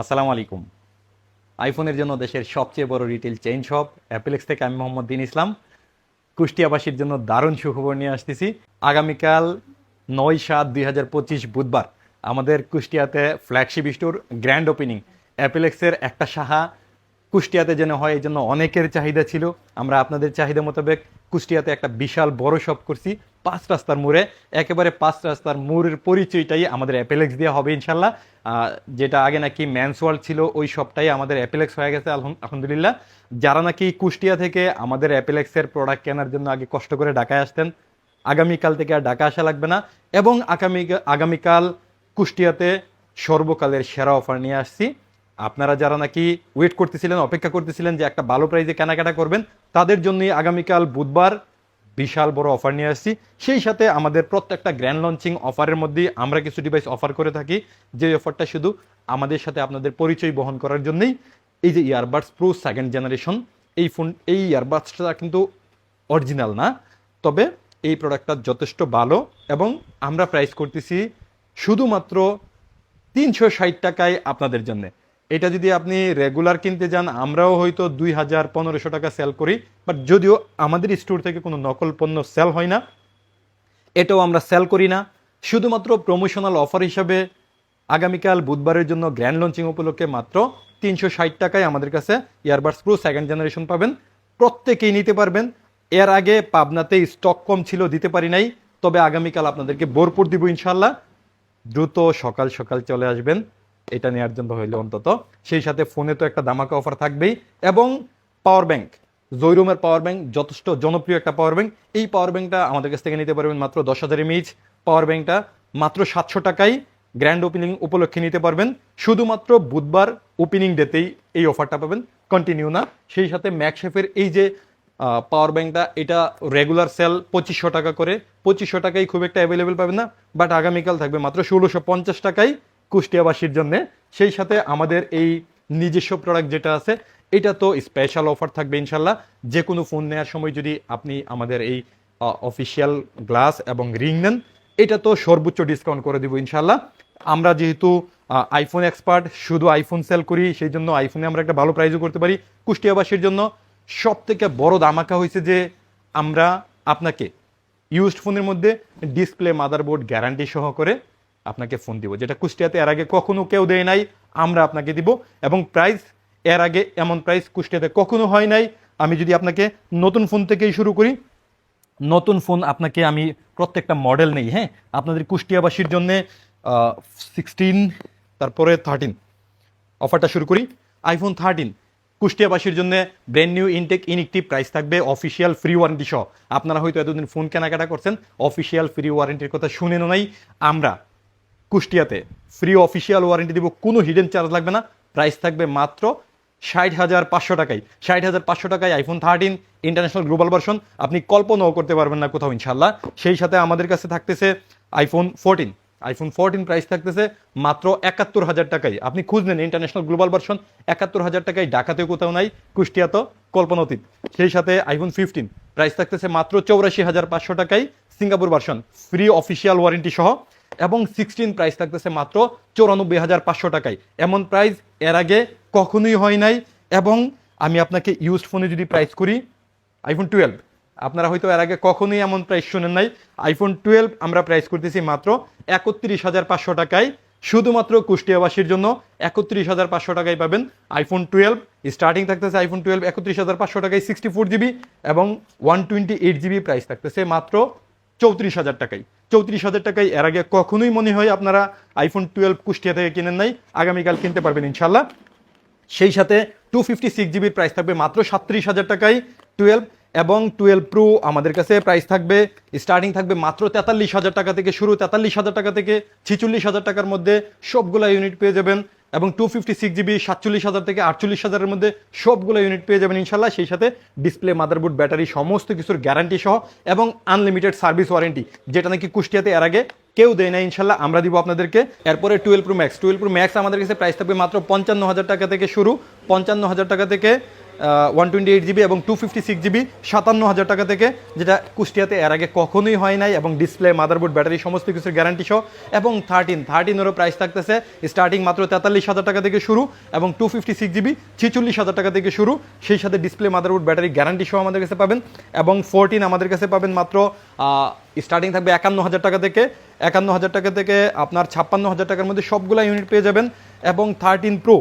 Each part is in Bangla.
আসসালামু আলাইকুম। আইফোনের জন্য দেশের সবচেয়ে বড় রিটেল চেইন শপ অ্যাপেলেক্স থেকে আমি মোহাম্মদ দিন ইসলাম। কুষ্টিয়াবাসীর জন্য দারুণ সুখবর নিয়ে আসতেছি। আগামীকাল নয় সাত দুই হাজার পঁচিশ বুধবার আমাদের কুষ্টিয়াতে ফ্ল্যাগশিপ স্টোর গ্র্যান্ড ওপেনিং অ্যাপেলেক্সের একটা সাহা কুষ্টিয়াতে যেন হয়, এই জন্য অনেকের চাহিদা ছিল। আমরা আপনাদের চাহিদা মোতাবেক কুষ্টিয়াতে একটা বিশাল বড় শপ করছি। পাঁচ রাস্তার মোড়ে, একেবারে পাঁচ রাস্তার মোড়ের পরিচয়টাই আমাদের অ্যাপেলেক্স দিয়ে হবে ইনশাল্লাহ। যেটা আগে নাকি ম্যানস ওয়ার্ল্ড ছিল, ওই সবটাই আমাদের অ্যাপেলেক্স হয়ে গেছে, আলহাম- আলহামদুলিল্লাহ। যারা নাকি কুষ্টিয়া থেকে আমাদের অ্যাপেলেক্সের প্রোডাক্ট কেনার জন্য আগে কষ্ট করে ঢাকায় আসতেন, আগামীকাল থেকে আর ঢাকা আসা লাগবে না। এবং আগামী আগামীকাল কুষ্টিয়াতে সর্বকালের সেরা অফার নিয়ে আসছি। আপনারা যারা নাকি ওয়েট করতেছিলেন, অপেক্ষা করতেছিলেন যে একটা ভালো প্রাইজে কেনাকাটা করবেন, তাদের জন্যই আগামীকাল বুধবার বিশাল বড় অফার নিয়ে আসছি। সেই সাথে আমাদের প্রত্যেকটা গ্র্যান্ড লঞ্চিং অফারের মধ্যেই আমরা কিছু ডিভাইস অফার করে থাকি। যে অফারটা শুধু আমাদের সাথে আপনাদের পরিচয় বহন করার জন্যই। এই যে ইয়ারবাডস প্রো সেকেন্ড জেনারেশন এই ফোন এই ইয়ারবাডসটা কিন্তু অরিজিনাল না। তবে এই প্রোডাক্টটা যথেষ্ট ভালো এবং আমরা প্রাইস করতেছি শুধুমাত্র তিনশো ষাট টাকায় আপনাদের জন্য। এটা যদি আপনি রেগুলার কিনতে যান, আমরাও হয়তো দুই হাজার পনেরোশো টাকা সেল করি বাট যদিও আমাদের স্টোর থেকে কোনো নকল পণ্য সেল হয় না, এটাও আমরা সেল করি না। শুধুমাত্র প্রমোশনাল অফার হিসাবে আগামীকাল বুধবারের জন্য গ্র্যান্ড লঞ্চিং উপলক্ষে মাত্র তিনশো ষাট টাকায় আমাদের কাছে ইয়ারবাডস প্রো সেকেন্ড জেনারেশন পাবেন। প্রত্যেকেই নিতে পারবেন। এর আগে পাবনাতে স্টক কম ছিল, দিতে পারি নাই। তবে আগামীকাল আপনাদেরকে বোরপুর দিব ইনশাল্লাহ দ্রুত সকাল সকাল চলে আসবেন। এটা নেওয়ার জন্য হইলে অন্তত। সেই সাথে ফোনে তো একটা দামাকা অফার থাকবেই এবং পাওয়ার ব্যাংক জৈরুমের পাওয়ার ব্যাংক যথেষ্ট জনপ্রিয় একটা পাওয়ার ব্যাংক এই পাওয়ার ব্যাংকটা আমাদের কাছ থেকে নিতে পারবেন মাত্র দশ হাজার এমএইচ পাওয়ার ব্যাংকটা মাত্র সাতশো টাকায় গ্র্যান্ড ওপেনিং উপলক্ষে নিতে পারবেন। শুধুমাত্র বুধবার ওপেনিং ডেতেই এই অফারটা পাবেন। কন্টিনিউ না। সেই সাথে ম্যাকশেফের এই যে পাওয়ার ব্যাংকটা এটা রেগুলার সেল পঁচিশশো টাকা করে। পঁচিশশো টাকায় খুব একটা অ্যাভেলেবেল পাবেন না। বাট আগামীকাল থাকবে মাত্র ষোলোশো পঞ্চাশ টাকায়। কুষ্টিয়াবাসীর জন্য। সেই সাথে আমাদের এই নিজস্ব প্রোডাক্ট যেটা আছে, এটা তো স্পেশাল অফার থাকবে ইনশাল্লাহ। যে কোনো ফোন নেওয়ার সময় যদি আপনি আমাদের এই অফিসিয়াল গ্লাস এবং রিং নেন, এটা তো সর্বোচ্চ ডিসকাউন্ট করে দিব ইনশাল্লাহ। আমরা যেহেতু আইফোন এক্সপার্ট শুধু আইফোন সেল করি, সেই জন্য আইফোনে আমরা একটা ভালো প্রাইজও করতে পারি কুষ্টিয়াবাসীর জন্য। সব থেকে বড় দামাকা হয়েছে যে আমরা আপনাকে ইউজড ফোনের মধ্যে ডিসপ্লে মাদারবোর্ড গ্যারান্টি সহ করে আপনাকে ফোন দিব। যেটা কুষ্টিয়াতে এর আগে কখনো কেউ দেয় নাই, আমরা আপনাকে দিব। এবং প্রাইস এর আগে এমন প্রাইস কুষ্টিয়াতে কখনো হয় নাই। আমি যদি আপনাকে নতুন ফোন থেকেই শুরু করি, নতুন ফোন আপনাকে আমি প্রত্যেকটা মডেল নেই হ্যাঁ? আপনাদের কুষ্টিয়াবাসীর জন্য সিক্সটিন তারপরে থার্টিন অফারটা শুরু করি। আইফোন থার্টিন কুষ্টিয়াবাসীর জন্য brand new intact inactive price থাকবে অফিসিয়াল ফ্রি ওয়ারেন্টি সহ। আপনারা হয়তো এতদিন ফোন কেনাকাটা করছেন অফিসিয়াল ফ্রি ওয়ারেন্টির কথা শুনেন নাই। আমরা কুষ্টিয়াতে ফ্রি অফিসিয়াল ওয়ারেন্টি দিব, কোনো হিডেন চার্জ লাগবে না। প্রাইস থাকবে মাত্র ষাট হাজার পাঁচশো টাকায়। ষাট হাজার পাঁচশো টাকায় iPhone thirteen international global version আপনি কল্পনাও করতে পারবেন না কোথাও ইনশাল্লাহ সেই সাথে আমাদের কাছে থাকতেছে iPhone fourteen iPhone fourteen price থাকতেছে মাত্র একাত্তর হাজার টাকায়। আপনি খুঁজ নেন ইন্টারন্যাশনাল গ্লোবাল ভার্সন একাত্তর হাজার টাকায় ঢাকাতেও কোথাও নাই কুষ্টিয়া তো কল্পনাতীত। সেই সাথে আইফোন ফিফটিন প্রাইস থাকতেছে মাত্র চৌরাশি হাজার পাঁচশো টাকায় Singapore version free official warranty সহ এবং সিক্সটিন প্রাইস থাকতেছে মাত্র চৌরানব্বই হাজার পাঁচশো টাকায়। এমন প্রাইস এর আগে কখনোই হয় নাই এবং আমি আপনাকে ইউজড ফোনে যদি প্রাইস করি আইফোন টুয়েলভ আপনারা হয়তো এর আগে কখনোই এমন প্রাইস শোনেন নাই। আইফোন টুয়েলভ আমরা প্রাইস করতেছি মাত্র একত্রিশ হাজার পাঁচশো টাকায়। শুধুমাত্র কুষ্টিয়াবাসীর জন্য একত্রিশ হাজার পাঁচশো টাকায় পাবেন আইফোন টুয়েলভ স্টার্টিং থাকতেছে আইফোন টুয়েলভ একত্রিশ হাজার পাঁচশো টাকায় সিক্সটি ফোর জিবি এবং one twenty eight GB price থাকতেছে মাত্র চৌত্রিশ হাজার টাকায়। চৌত্রিশ হাজার টাকায়। এর আগে কখনোই মনে হয় আপনারা আইফোন টুয়েলভ কুষ্টিয়া থেকে কিনেন নাই। আগামীকাল কিনতে পারবেন ইনশাল্লাহ সেই সাথে টু ফিফটি সিক্স জিবির প্রাইস থাকবে মাত্র সাত্রিশ হাজার টাকায় টুয়েলভ এবং টুয়েলভ প্রো আমাদের কাছে প্রাইস থাকবে স্টার্টিং থাকবে মাত্র তেতাল্লিশ হাজার টাকা থেকে শুরু, তেতাল্লিশ হাজার টাকা থেকে ছিচল্লিশ হাজার টাকার মধ্যে সবগুলা ইউনিট পেয়ে যাবেন। এবং টু ফিফটি সিক্স জিবি সাতচল্লিশ হাজার থেকে আটচল্লিশ হাজারের মধ্যে সবগুলো ইউনিট পেয়ে যাবেন ইনশাল্লাহ সেই সাথে ডিসপ্লে মাদারবোর্ড ব্যাটারি সমস্ত কিছুর গ্যারান্টি সহ এবং আনলিমিটেড সার্ভিস ওয়ারেন্টি যেটা নাকি কুষ্টিয়াতে এর আগে কেউ দেয় না ইনশাল্লাহ আমরা দিব আপনাদেরকে। এরপরে twelve pro max twelve pro max আমাদের কাছে প্রাইস থাকবে মাত্র পঞ্চান্ন হাজার টাকা থেকে শুরু। পঞ্চান্ন হাজার টাকা থেকে ওয়ান টোয়েন্টি এইট জিবি এবং টু ফিফটি সিক্স জিবি সাতান্ন হাজার টাকা থেকে, যেটা কুষ্টিয়াতে এর আগে কখনোই হয় নাই এবং ডিসপ্লে মাদারবোর্ড ব্যাটারি সমস্ত কিছুর গ্যারান্টি সহ, এবং থার্টিন থার্টিনেরও প্রাইস থাকতেছে স্টার্টিং মাত্র তেতাল্লিশ হাজার টাকা থেকে শুরু, এবং টু ফিফটি সিক্স জিবি ছিচল্লিশ হাজার টাকা থেকে শুরু, সেই সাথে ডিসপ্লে মাদারবোর্ড ব্যাটারি গ্যারান্টি সহ আমাদের কাছে পাবেন, এবং ফোরটিন আমাদের কাছে পাবেন মাত্র স্টার্টিং থাকবে একান্ন হাজার টাকা থেকে, একান্ন হাজার টাকা থেকে আপনার ছাপ্পান্ন হাজার টাকার মধ্যে সবগুলো ইউনিট পেয়ে যাবেন, এবং থার্টিন প্রো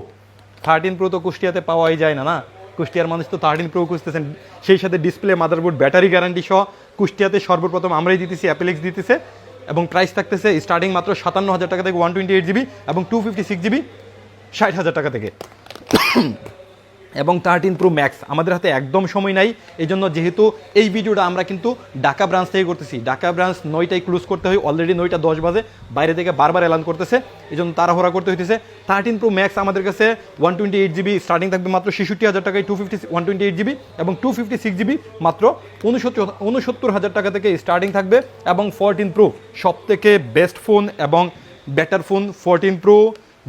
থার্টিন প্রো তো কুষ্টিয়াতে পাওয়াই যায় না না? কুষ্টিয়ার মানুষ তো থার্টিন প্রো খুঁজতেছেন। সেই সাথে ডিসপ্লে মাদারবোর্ড ব্যাটারি গ্যারান্টি সহ কুষ্টিয়াতে সর্বপ্রথম আমরাই দিতেছি অ্যাপেলিক্স দিতেছে এবং প্রাইস থাকতেছে স্টার্টিং মাত্র সাতান্ন হাজার টাকা থেকে ওয়ান টোয়েন্টি এইট জিবি এবং টু ফিফটি সিক্স জিবি ষাট হাজার টাকা থেকে। এবং থার্টিন প্রো ম্যাক্স আমাদের হাতে একদম সময় নাই এই জন্য যেহেতু এই ভিডিওটা আমরা কিন্তু ঢাকা ব্রাঞ্চ থেকে করতেছি। ঢাকা ব্রাঞ্চ নয়টায় ক্লোজ করতে হয় অলরেডি নয়টা দশ বাজে, বাইরে থেকে বারবার এলান করতেছে এই জন্য তাড়াহুড়া করতে হইতেছে। থার্টিন প্রো ম্যাক্স আমাদের কাছে one twenty eight GB starting থাকবে মাত্র ছেষট্টি হাজার টাকায় two fifty one twenty eight GB এবং টু ফিফটি সিক্স জিবি মাত্র উনসত্তর উনসত্তর হাজার টাকা থেকে স্টার্টিং থাকবে এবং ফোরটিন প্রো সব থেকে বেস্ট ফোন এবং বেটার ফোন ফোরটিন প্রো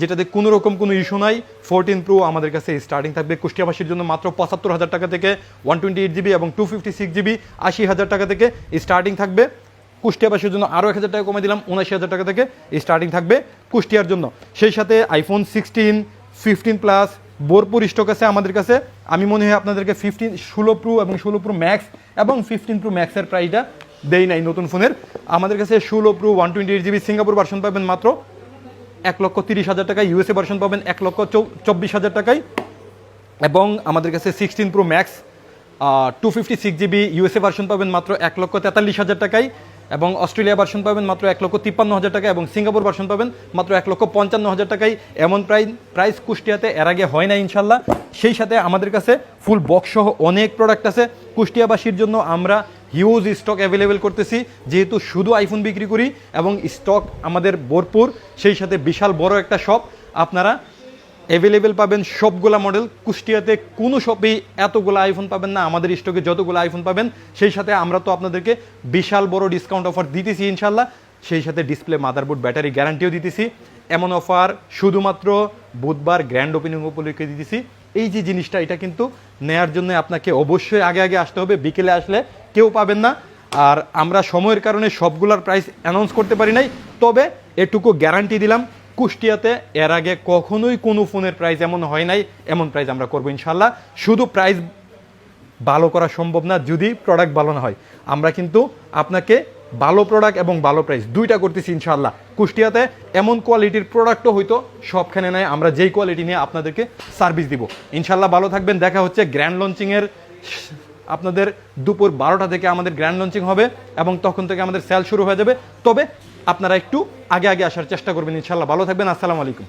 যেটাতে কোনো রকম কোনো ইস্যু নাই ফোরটিন প্রো আমাদের কাছে স্টার্টিং থাকবে। কুষ্টিয়াবাসীর জন্য মাত্র পঁচাত্তর হাজার টাকা থেকে ওয়ান টোয়েন্টি এইট জিবি এবং টু ফিফটি সিক্স জিবি আশি হাজার টাকা থেকে স্টার্টিং থাকবে। কুষ্টিয়াবাসীর জন্য আরও এক হাজার টাকা কমে দিলাম, উনআশি হাজার টাকা থেকে স্টার্টিং থাকবে কুষ্টিয়ার জন্য। সেই সাথে আইফোন সিক্সটিন ফিফটিন প্লাস বোরপুর স্টক আছে আমাদের কাছে। আমি মনে হয় আপনাদেরকে ফিফটিন ষোলো প্রো এবং ষোলো প্রো ম্যাক্স এবং ফিফটিন প্রো ম্যাক্সের প্রাইসটা দেই নাই নতুন ফোনের আমাদের কাছে ষোলো pro one twenty eight GB Singapore version পাবেন মাত্র এক লক্ষ তিরিশ হাজার টাকায় ইউএসএ ভার্সন পাবেন এক লক্ষ চব্বিশ হাজার টাকায়। এবং আমাদের কাছে sixteen pro max two fifty six GB USA version পাবেন মাত্র এক লক্ষ তেতাল্লিশ হাজার টাকায়। এবং অস্ট্রেলিয়া ভার্সন পাবেন মাত্র এক লক্ষ তিপ্পান্ন হাজার টাকা এবং সিঙ্গাপুর ভার্সন পাবেন মাত্র এক লক্ষ পঞ্চান্ন হাজার টাকায়। এমন প্রাইস প্রাইস কুষ্টিয়াতে এর আগে হয় না ইনশাল্লাহ। সেই সাথে আমাদের কাছে ফুল বক্স সহ অনেক প্রোডাক্ট আছে। কুষ্টিয়াবাসীর জন্য আমরা হিউজ স্টক অ্যাভেলেবেল করতেছি, যেহেতু শুধু আইফোন বিক্রি করি এবং স্টক আমাদের ভরপুর, সেই সাথে বিশাল বড় একটা শপ আপনারা অ্যাভেলেবেল পাবেন সবগুলা মডেল কুষ্টিয়াতে কোনো শপেই এতগুলো আইফোন পাবেন না, আমাদের স্টকে যতগুলো আইফোন পাবেন, সেই সাথে আমরা তো আপনাদেরকে বিশাল বড় ডিসকাউন্ট অফার দিতেছি ইনশাল্লাহ সেই সাথে ডিসপ্লে মাদারবোর্ড ব্যাটারি গ্যারান্টিও দিতেছি। এমন অফার শুধুমাত্র বুধবার গ্র্যান্ড ওপেনিং উপলক্ষে দিতেছি। এই যে জিনিসটা, এটা কিন্তু নেয়ার জন্য আপনাকে অবশ্যই আগে আগে আসতে হবে। বিকেলে আসলে কেউ পাবেন না। আর আমরা সময়ের কারণে সবগুলোর প্রাইস অ্যানাউন্স করতে পারি নাই। তবে এটুকু গ্যারান্টি দিলাম, কুষ্টিয়াতে এর আগে কখনোই কোনো ফোনের প্রাইস এমন হয় নাই, এমন প্রাইস আমরা করব ইনশাল্লাহ শুধু প্রাইস ভালো করা সম্ভব না, যদি প্রোডাক্ট ভালো না হয়। আমরা কিন্তু আপনাকে ভালো প্রোডাক্ট এবং ভালো প্রাইস দুইটা করতেছি ইনশাল্লাহ কুষ্টিয়াতে এমন কোয়ালিটির প্রোডাক্টও হয়তো সবখানে নেয় আমরা যেই কোয়ালিটি নিয়ে আপনাদেরকে সার্ভিস দিব। ইনশাল্লাহ ভালো থাকবেন, দেখা হচ্ছে গ্র্যান্ড লঞ্চিংয়ের আপনাদের দুপুর বারোটা থেকে আমাদের গ্র্যান্ড লঞ্চিং হবে এবং তখন থেকে আমাদের সেল শুরু হয়ে যাবে। তবে আপনারা একটু আগে আগে আসার চেষ্টা করবেন ইনশাল্লাহ ভালো থাকবেন, আসসালামু আলাইকুম।